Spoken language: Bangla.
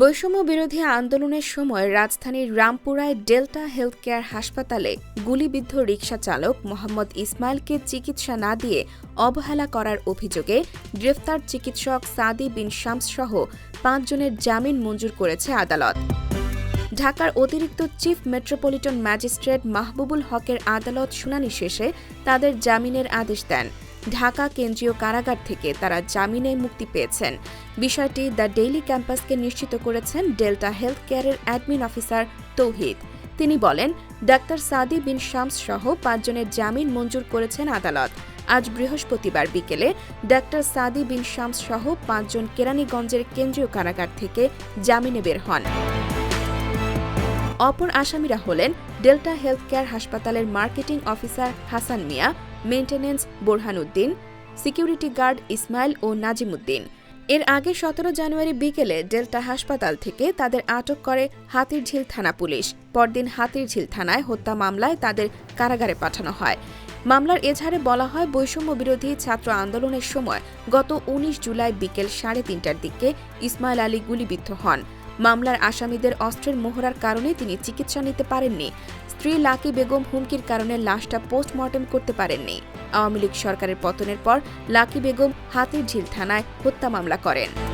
বৈষম্য বিরোধী আন্দোলনের সময় রাজধানীর রামপুরায় ডেল্টা হেলথ কেয়ার হাসপাতালে গুলিবিদ্ধ রিকশা চালক মোহাম্মদ ইসমাইলকে চিকিৎসা না দিয়ে অবহেলা করার অভিযোগে গ্রেফতার চিকিৎসক সাদি বিন শামস সহ পাঁচজনের জামিন মঞ্জুর করেছে আদালত। ঢাকার অতিরিক্ত চিফ মেট্রোপলিটন ম্যাজিস্ট্রেট মাহবুবুল হকের আদালত শুনানি শেষে তাদের জামিনের আদেশ দেন। ঢাকা কেন্দ্রীয় কারাগার থেকে তারা জামিনে মুক্তি পেয়েছেন। বিষয়টি দ্য ডেইলি ক্যাম্পাসকে নিশ্চিত করেছেন ডেল্টা হেলথ কেয়ারের অ্যাডমিন অফিসার তৌহিদ। তিনি বলেন, ডাক্তার সাদি বিন শামস সহ পাঁচজনের জামিন মঞ্জুর করেছেন আদালত। আজ বৃহস্পতিবার বিকেলে ডাক্তার সাদি বিন শামস সহ পাঁচজন কেরানীগঞ্জের কেন্দ্রীয় কারাগার থেকে জামিনে বের হন। অপর আসামিরা হলেন ডেল্টা হেলথ কেয়ার হাসপাতালের marketing officer Hasan Mia maintenance Borhanuddin, security guard Ismail ও নাজিমুদ্দিন। এর আগে সতেরো জানুয়ারি বিকেলে ডেল্টা হাসপাতাল থেকে তাদের আটক করে হাতিরঝিল থানা পুলিশ। পরদিন হাতিরঝিল থানায় হত্যা মামলায় তাদের কারাগারে পাঠানো হয়। মামলার এজাহারে বলা হয়, বৈষম্য বিরোধী ছাত্র আন্দোলনের সময় গত উনিশ জুলাই বিকেল সাড়ে তিনটার দিকে ইসমাইল আলী গুলিবিদ্ধ হন। মামলার আসামিদের অস্ত্রের মোহরার কারণে তিনি চিকিৎসা নিতে পারেননি। স্ত্রী লাকি বেগম হুমকির কারণে লাশটা পোস্টমর্টেম করতে পারেননি। আওয়ামী লীগ সরকারের পতনের পর লাকি বেগম হাতির ঝিল থানায় হত্যা মামলা করেন।